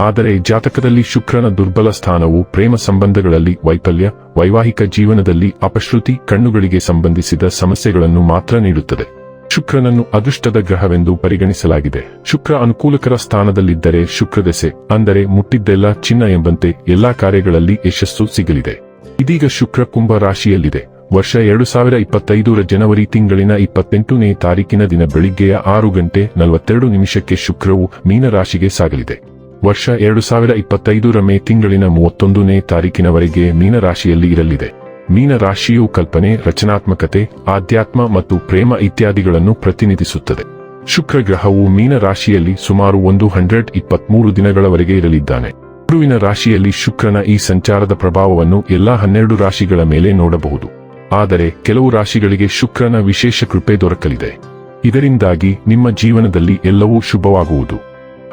ಆದರೆ ಜಾತಕದಲ್ಲಿ ಶುಕ್ರನ ದುರ್ಬಲ ಸ್ಥಾನವು ಪ್ರೇಮ ಸಂಬಂಧಗಳಲ್ಲಿ ವೈಫಲ್ಯ, ವೈವಾಹಿಕ ಜೀವನದಲ್ಲಿ ಅಪಶ್ರುತಿ, ಕಣ್ಣುಗಳಿಗೆ ಸಂಬಂಧಿಸಿದ ಸಮಸ್ಯೆಗಳನ್ನು ಮಾತ್ರ ನೀಡುತ್ತದೆ. ಶುಕ್ರನನ್ನು ಅದೃಷ್ಟದ ಗ್ರಹವೆಂದು ಪರಿಗಣಿಸಲಾಗಿದೆ. ಶುಕ್ರ ಅನುಕೂಲಕರ ಸ್ಥಾನದಲ್ಲಿದ್ದರೆ ಶುಕ್ರದೆಸೆ ಅಂದರೆ ಮುಟ್ಟಿದ್ದೆಲ್ಲ ಚಿನ್ನ ಎಂಬಂತೆ ಎಲ್ಲಾ ಕಾರ್ಯಗಳಲ್ಲಿ ಯಶಸ್ಸು ಸಿಗಲಿದೆ. ಇದೀಗ ಶುಕ್ರ ಕುಂಭ ರಾಶಿಯಲ್ಲಿದೆ. ವರ್ಷ ಎರಡು ಸಾವಿರ ಇಪ್ಪತ್ತೈದರ ಜನವರಿ ತಿಂಗಳಿನ ಇಪ್ಪತ್ತೆಂಟನೇ ತಾರೀಕಿನ ದಿನ ಬೆಳಿಗ್ಗೆಯ ಆರು ಗಂಟೆ ನಲವತ್ತೆರಡು ನಿಮಿಷಕ್ಕೆ ಶುಕ್ರವು ಮೀನರಾಶಿಗೆ ಸಾಗಲಿದೆ. ವರ್ಷ ಎರಡು ಸಾವಿರ ಇಪ್ಪತ್ತೈದರ ಮೇ ತಿಂಗಳಿನ ಮೂವತ್ತೊಂದನೇ ತಾರೀಕಿನವರೆಗೆ ಮೀನರಾಶಿಯಲ್ಲಿ ಇರಲಿದೆ. ಮೀನರಾಶಿಯು ಕಲ್ಪನೆ, ರಚನಾತ್ಮಕತೆ, ಆಧ್ಯಾತ್ಮ ಮತ್ತು ಪ್ರೇಮ ಇತ್ಯಾದಿಗಳನ್ನು ಪ್ರತಿನಿಧಿಸುತ್ತದೆ. ಶುಕ್ರ ಗ್ರಹವು ಮೀನರಾಶಿಯಲ್ಲಿ ಸುಮಾರು ಒಂದು ಹಂಡ್ರೆಡ್ ಇಪ್ಪತ್ಮೂರು ದಿನಗಳವರೆಗೆ ಇರಲಿದ್ದಾನೆ. ಗುರುವಿನ ರಾಶಿಯಲ್ಲಿ ಶುಕ್ರನ ಈ ಸಂಚಾರದ ಪ್ರಭಾವವನ್ನು ಎಲ್ಲಾ ಹನ್ನೆರಡು ರಾಶಿಗಳ ಮೇಲೆ ನೋಡಬಹುದು. ಆದರೆ ಕೆಲವು ರಾಶಿಗಳಿಗೆ ಶುಕ್ರನ ವಿಶೇಷ ಕೃಪೆ ದೊರಕಲಿದೆ. ಇದರಿಂದಾಗಿ ನಿಮ್ಮ ಜೀವನದಲ್ಲಿ ಎಲ್ಲವೂ ಶುಭವಾಗುವುದು.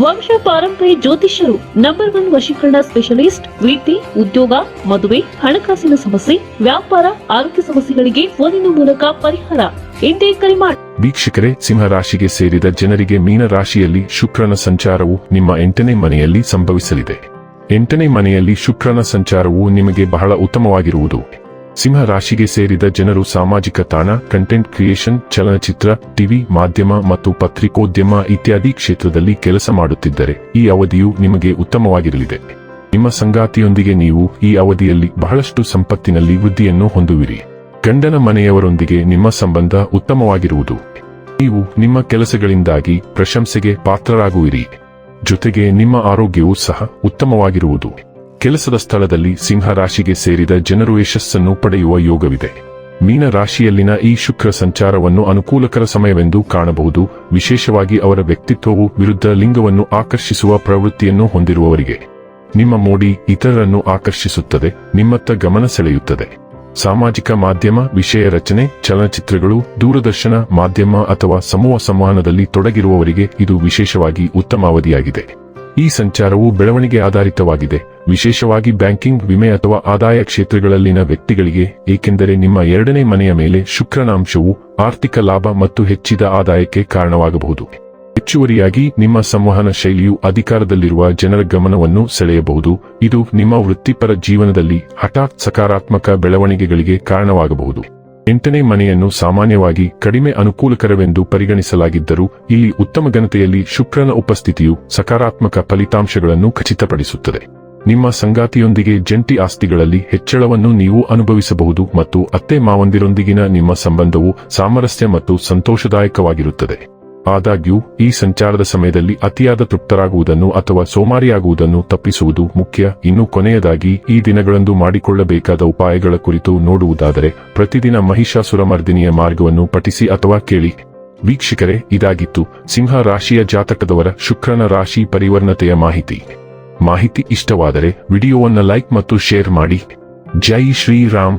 ವಂಶ ಪಾರಂಪರ್ಯ ಜ್ಯೋತಿಷ್ಯರು ನಂಬರ್ ಒನ್ ವಶೀಕರಣ ಸ್ಪೆಷಲಿಸ್ಟ್ ರೀತಿ ಉದ್ಯೋಗ, ಮದುವೆ, ಹಣಕಾಸಿನ ಸಮಸ್ಯೆ, ವ್ಯಾಪಾರ, ಆರೋಗ್ಯ ಸಮಸ್ಯೆಗಳಿಗೆ ಫೋನಿನ ಮೂಲಕ ಪರಿಹಾರ. ಎಂದೇ ಕರೆ ಮಾಡಿ ವೀಕ್ಷಕರೇ ಸಿಂಹರಾಶಿಗೆ ಸೇರಿದ ಜನರಿಗೆ ಮೀನ ರಾಶಿಯಲ್ಲಿ ಶುಕ್ರನ ಸಂಚಾರವು ನಿಮ್ಮ ಎಂಟನೇ ಮನೆಯಲ್ಲಿ ಸಂಭವಿಸಲಿದೆ. ಎಂಟನೇ ಮನೆಯಲ್ಲಿ ಶುಕ್ರನ ಸಂಚಾರವು ನಿಮಗೆ ಬಹಳ ಉತ್ತಮವಾಗಿರುವುದು. ಸಿಂಹ ರಾಶಿಗೆ ಸೇರಿದ ಜನರು ಸಾಮಾಜಿಕ ತಾಣ ಕಂಟೆಂಟ್ ಕ್ರಿಯೇಷನ್ ಚಲನಚಿತ್ರ, ಟಿವಿ, ಮಾಧ್ಯಮ ಮತ್ತು ಪತ್ರಿಕೋದ್ಯಮ ಇತ್ಯಾದಿ ಕ್ಷೇತ್ರದಲ್ಲಿ ಕೆಲಸ ಮಾಡುತ್ತಿದ್ದರೆ ಈ ಅವಧಿಯು ನಿಮಗೆ ಉತ್ತಮವಾಗಿರಲಿದೆ. ನಿಮ್ಮ ಸಂಗಾತಿಯೊಂದಿಗೆ ನೀವು ಈ ಅವಧಿಯಲ್ಲಿ ಬಹಳಷ್ಟು ಸಂಪತ್ತಿನಲ್ಲಿ ವೃದ್ಧಿಯನ್ನು ಹೊಂದುವಿರಿ. ಗಂಡನ ಮನೆಯವರೊಂದಿಗೆ ನಿಮ್ಮ ಸಂಬಂಧ ಉತ್ತಮವಾಗಿರುವುದು. ನೀವು ನಿಮ್ಮ ಕೆಲಸಗಳಿಂದಾಗಿ ಪ್ರಶಂಸೆಗೆ ಪಾತ್ರರಾಗುವಿರಿ. ಜೊತೆಗೆ ನಿಮ್ಮ ಆರೋಗ್ಯವೂ ಸಹ ಉತ್ತಮವಾಗಿರುವುದು. ಕೆಲಸದ ಸ್ಥಳದಲ್ಲಿ ಸಿಂಹ ರಾಶಿಗೆ ಸೇರಿದ ಜನರು ಯಶಸ್ಸನ್ನು ಪಡೆಯುವ ಯೋಗವಿದೆ. ಮೀನ ರಾಶಿಯಲ್ಲಿನ ಈ ಶುಕ್ರ ಸಂಚಾರವನ್ನು ಅನುಕೂಲಕರ ಸಮಯವೆಂದು ಕಾಣಬಹುದು. ವಿಶೇಷವಾಗಿ ಅವರ ವ್ಯಕ್ತಿತ್ವವು ವಿರುದ್ಧ ಲಿಂಗವನ್ನು ಆಕರ್ಷಿಸುವ ಪ್ರವೃತ್ತಿಯನ್ನು ಹೊಂದಿರುವವರಿಗೆ. ನಿಮ್ಮ ಮೋಡಿ ಇತರರನ್ನು ಆಕರ್ಷಿಸುತ್ತದೆ, ನಿಮ್ಮತ್ತ ಗಮನ ಸೆಳೆಯುತ್ತದೆ. ಸಾಮಾಜಿಕ ಮಾಧ್ಯಮ, ವಿಷಯ ರಚನೆ, ಚಲನಚಿತ್ರಗಳು, ದೂರದರ್ಶನ ಮಾಧ್ಯಮ ಅಥವಾ ಸಮೂಹ ಸಂವಹನದಲ್ಲಿ ತೊಡಗಿರುವವರಿಗೆ ಇದು ವಿಶೇಷವಾಗಿ ಉತ್ತಮ ಅವಧಿಯಾಗಿದೆ ಈ ಸಂಚಾರವು ಬೆಳವಣಿಗೆ ಆಧಾರಿತವಾಗಿದೆ. ವಿಶೇಷವಾಗಿ ಬ್ಯಾಂಕಿಂಗ್, ವಿಮೆ ಅಥವಾ ಆದಾಯ ಕ್ಷೇತ್ರಗಳಲ್ಲಿನ ವ್ಯಕ್ತಿಗಳಿಗೆ, ಏಕೆಂದರೆ ನಿಮ್ಮ ಎರಡನೇ ಮನೆಯ ಮೇಲೆ ಶುಕ್ರನ ಅಂಶವು ಆರ್ಥಿಕ ಲಾಭ ಮತ್ತು ಹೆಚ್ಚಿದ ಆದಾಯಕ್ಕೆ ಕಾರಣವಾಗಬಹುದು. ಹೆಚ್ಚುವರಿಯಾಗಿ, ನಿಮ್ಮ ಸಂವಹನ ಶೈಲಿಯು ಅಧಿಕಾರದಲ್ಲಿರುವ ಜನರ ಗಮನವನ್ನು ಸೆಳೆಯಬಹುದು. ಇದು ನಿಮ್ಮ ವೃತ್ತಿಪರ ಜೀವನದಲ್ಲಿ ಹಠಾತ್ ಸಕಾರಾತ್ಮಕ ಬೆಳವಣಿಗೆಗಳಿಗೆ ಕಾರಣವಾಗಬಹುದು. ಎಂಟನೇ ಮನೆಯನ್ನು ಸಾಮಾನ್ಯವಾಗಿ ಕಡಿಮೆ ಅನುಕೂಲಕರವೆಂದು ಪರಿಗಣಿಸಲಾಗಿದ್ದರೂ, ಇಲ್ಲಿ ಉತ್ತಮ ಘನತೆಯಲ್ಲಿ ಶುಕ್ರನ ಉಪಸ್ಥಿತಿಯು ಸಕಾರಾತ್ಮಕ ಫಲಿತಾಂಶಗಳನ್ನು ಖಚಿತಪಡಿಸುತ್ತದೆ. ನಿಮ್ಮ ಸಂಗಾತಿಯೊಂದಿಗೆ ಜಂಟಿ ಆಸ್ತಿಗಳಲ್ಲಿ ಹೆಚ್ಚಳವನ್ನು ನೀವು ಅನುಭವಿಸಬಹುದು ಮತ್ತು ಅತ್ತೆ ಮಾವಂದಿರೊಂದಿಗಿನ ನಿಮ್ಮ ಸಂಬಂಧವು ಸಾಮರಸ್ಯ ಮತ್ತು ಸಂತೋಷದಾಯಕವಾಗಿರುತ್ತದೆ. ಆದಾಗ್ಯೂ, ಈ ಸಂಚಾರದ ಸಮಯದಲ್ಲಿ ಅತಿಯಾದ ತೃಪ್ತರಾಗುವುದನ್ನು ಅಥವಾ ಸೋಮಾರಿಯಾಗುವುದನ್ನು ತಪ್ಪಿಸುವುದು ಮುಖ್ಯ. ಇನ್ನು ಕೊನೆಯದಾಗಿ, ಈ ದಿನಗಳಂದು ಮಾಡಿಕೊಳ್ಳಬೇಕಾದ ಉಪಾಯಗಳ ಕುರಿತು ನೋಡುವುದಾದರೆ, ಪ್ರತಿದಿನ ಮಹಿಷಾಸುರಮರ್ದಿನಿಯ ಮಾರ್ಗವನ್ನು ಪಠಿಸಿ ಅಥವಾ ಕೇಳಿ. ವೀಕ್ಷಕರೇ, ಇದಾಗಿತ್ತು ಸಿಂಹ ರಾಶಿಯ ಜಾತಕದವರ ಶುಕ್ರನ ರಾಶಿ ಪರಿವರ್ಣತೆಯ ಮಾಹಿತಿ. ಮಾಹಿತಿ ಇಷ್ಟವಾದರೆ, ವಿಡಿಯೋವನ್ನು ಲೈಕ್ ಮತ್ತು ಶೇರ್ ಮಾಡಿ. ಜೈ ಶ್ರೀರಾಮ್.